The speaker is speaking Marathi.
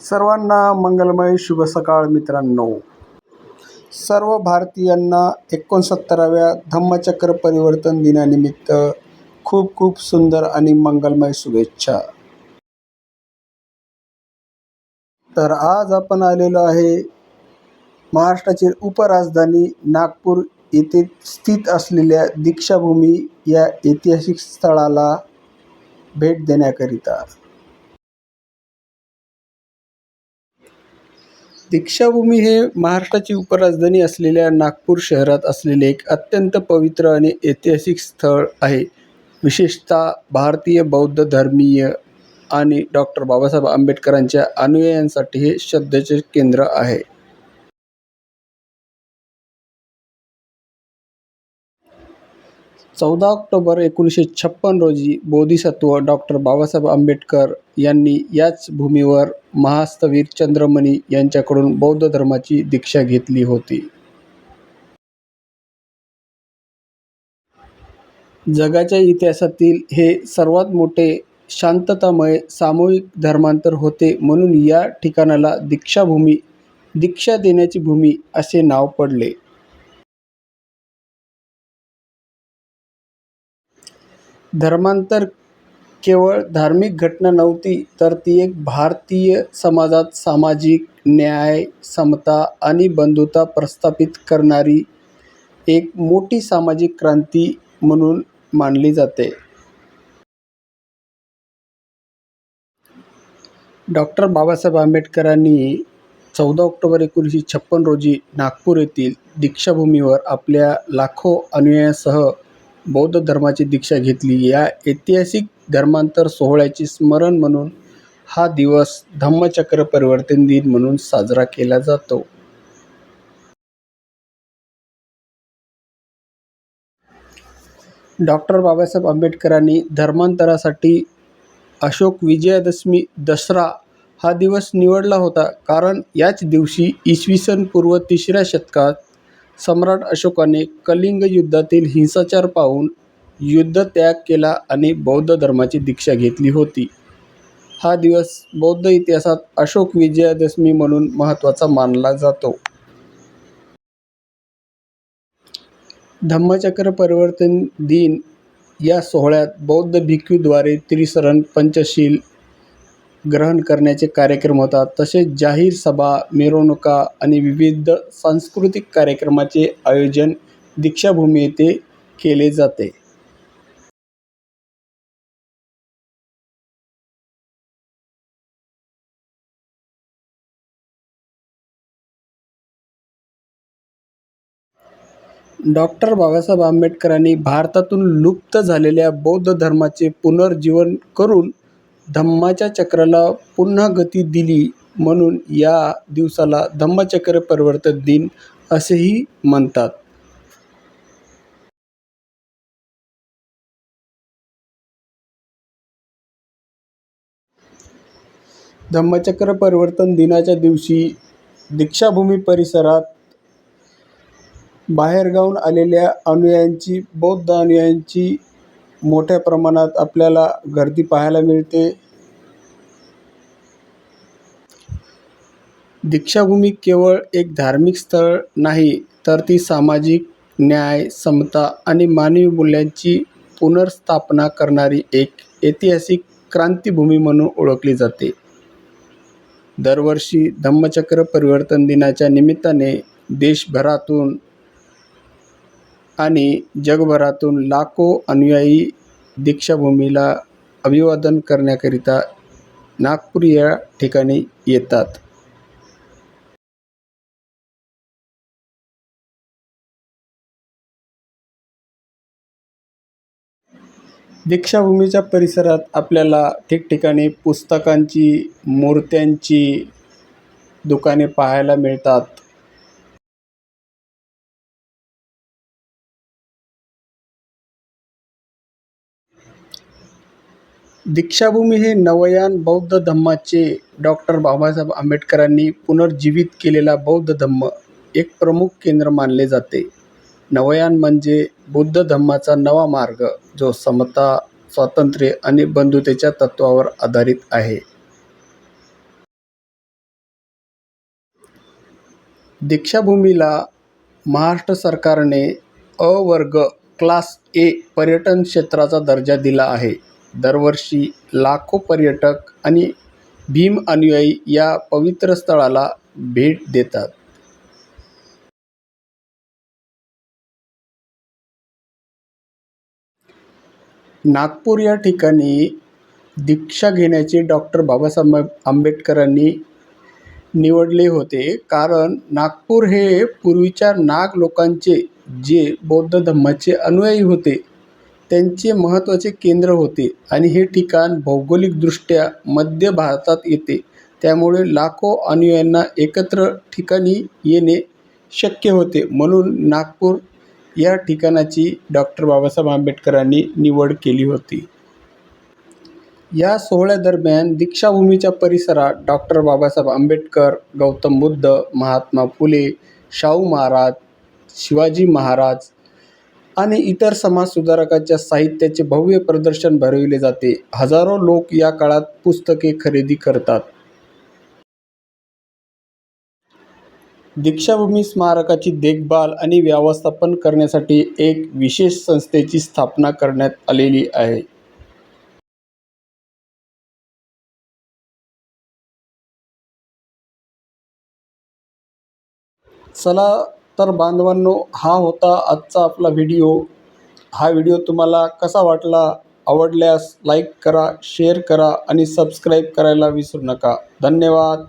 सर्वांना मंगलमय शुभ सकाळ मित्रांनो. सर्व भारतीयांना एकोणसत्तराव्या धम्मचक्र परिवर्तन दिनानिमित्त खूप खूप सुंदर आणि मंगलमय शुभेच्छा. तर आज आपण आलेलो आहे महाराष्ट्राची उपराजधानी नागपूर येथे स्थित असलेल्या दीक्षाभूमी या ऐतिहासिक स्थळाला भेट देण्याकरिता. दीक्षाभूमी हे महाराष्ट्राची उपराजधानी असलेल्या नागपूर शहरात असलेले एक अत्यंत पवित्र आणि ऐतिहासिक स्थळ आहे. विशेषतः भारतीय बौद्ध धर्मीय आणि डॉक्टर बाबासाहेब आंबेडकरांच्या अनुयायांसाठी हे श्रद्धेचे केंद्र आहे. चौदा ऑक्टोबर एकोणीसशे छप्पन रोजी बोधिसत्व डॉक्टर बाबासाहेब आंबेडकर यांनी याच भूमीवर महास्तवीर चंद्रमणी यांच्याकडून बौद्ध धर्माची दीक्षा घेतली होती. जगाच्या इतिहासातील हे सर्वात मोठे शांततामय सामूहिक धर्मांतर होते म्हणून या ठिकाणाला दीक्षाभूमी दीक्षा देण्याची भूमी असे नाव पडले. धर्मांतर केवळ धार्मिक घटना नव्हती तर ती एक भारतीय समाजात सामाजिक न्याय समता आणि बंधुता प्रस्थापित करणारी एक मोठी सामाजिक क्रांती म्हणून मानली जाते. डॉक्टर बाबासाहेब आंबेडकरांनी चौदा ऑक्टोबर एकोणीसशे छप्पन रोजी नागपूर येथील दीक्षाभूमीवर आपल्या लाखो अनुयायांसह बौद्ध धर्माची दीक्षा घेतली. या ऐतिहासिक धर्मांतर सोहळ्याचे स्मरण म्हणून हा दिवस धम्मचक्र परिवर्तन दिन म्हणून साजरा केला जातो. डॉक्टर बाबासाहेब आंबेडकरांनी धर्मांतरासाठी अशोक विजयादशमी दसरा हा दिवस निवडला होता. कारण याच दिवशी इसवी सन पूर्व तिसऱ्या शतकात सम्राट अशोकाने कलिंग युद्धातील हिंसाचार पाहून युद्धत्याग केला आणि बौद्ध धर्माची दीक्षा घेतली होती. हा दिवस बौद्ध इतिहासात अशोक विजयादशमी म्हणून महत्त्वाचा मानला जातो. धम्मचक्र परिवर्तन दिन या सोहळ्यात बौद्ध भिक्खूद्वारे त्रिसरण पंचशील ग्रहण करण्याचे कार्यक्रम होतात. तसेच जाहीर सभा मिरवणुका आणि विविध सांस्कृतिक कार्यक्रमाचे आयोजन दीक्षाभूमी येथे केले जाते. डॉक्टर बाबासाहेब आंबेडकरांनी भारतातून लुप्त झालेल्या बौद्ध धर्माचे पुनर्जीवन करून धम्माच्या चक्राला पुन्हा गती दिली म्हणून या दिवसाला धम्मचक्र परिवर्तन दिन असेही म्हणतात. धम्मचक्र परिवर्तन दिनाच्या दिवशी दीक्षाभूमी परिसरात बाहेरगावून आलेल्या अनुयायांची बौद्ध अनुयायांची मोठ्या प्रमाणात आपल्याला गर्दी पाहायला मिळते. दीक्षाभूमी केवळ एक धार्मिक स्थळ नाही तर ती सामाजिक न्याय समता आणि मानवी मूल्यांची पुनर्स्थापना करणारी एक ऐतिहासिक क्रांतीभूमी म्हणून ओळखली जाते. दरवर्षी धम्मचक्र परिवर्तन दिनाच्या निमित्ताने देशभरातून आणि जगभरातून लाखो अनुयायी दीक्षाभूमीला अभिवादन करण्याकरिता नागपूर या ठिकाणी येतात. दीक्षाभूमीच्या परिसरात आपल्याला ठिकठिकाणी पुस्तकांची मूर्त्यांची दुकाने पाहायला मिळतात. दीक्षाभूमी हे नवयान बौद्ध धम्माचे डॉक्टर बाबासाहेब आंबेडकरांनी पुनर्जीवित केलेला बौद्ध धम्म एक प्रमुख केंद्र मानले जाते. नवयान म्हणजे बुद्ध धम्माचा नवा मार्ग जो समता स्वातंत्र्य आणि बंधुतेच्या तत्त्वावर आधारित आहे. दीक्षाभूमीला महाराष्ट्र सरकारने अ वर्ग क्लास ए पर्यटन क्षेत्राचा दर्जा दिला आहे. दरवर्षी लाखो पर्यटक आणि भीम अनुयायी या पवित्र स्थळाला भेट देतात. नागपूर या ठिकाणी दीक्षा घेण्याचे डॉक्टर बाबासाहेब आंबेडकरांनी निवडले होते कारण नागपूर हे पूर्वीच्या नाग लोकांचे जे बौद्ध धम्माचे अनुयायी होते त्यांचे महत्त्वाचे केंद्र होते आणि हे ठिकाण भौगोलिकदृष्ट्या मध्य भारतात येते. त्यामुळे लाखो अनुयायांना एकत्र ठिकाणी येणे शक्य होते. म्हणून नागपूर या ठिकाणाची डॉक्टर बाबासाहेब आंबेडकरांनी निवड केली होती. या सोहळ्यादरम्यान दीक्षाभूमीच्या परिसरात डॉक्टर बाबासाहेब आंबेडकर गौतम बुद्ध महात्मा फुले शाहू महाराज शिवाजी महाराज आणि इतर समाजसुधारकाच्या साहित्याचे भव्य प्रदर्शन भरविले जाते. हजारो लोक या काळात पुस्तके खरेदी करतात. दीक्षाभूमी स्मारकाची देखभाल आणि व्यवस्थापन करण्यासाठी एक विशेष संस्थेची स्थापना करण्यात आलेली आहे. चला तर बांधवांनो हा होता आजचा आपला व्हिडिओ हा व्हिडिओ तुम्हाला कसा वाटला आवडल्यास लाईक करा शेअर करा आणि सबस्क्राईब करायला विसरू नका. धन्यवाद.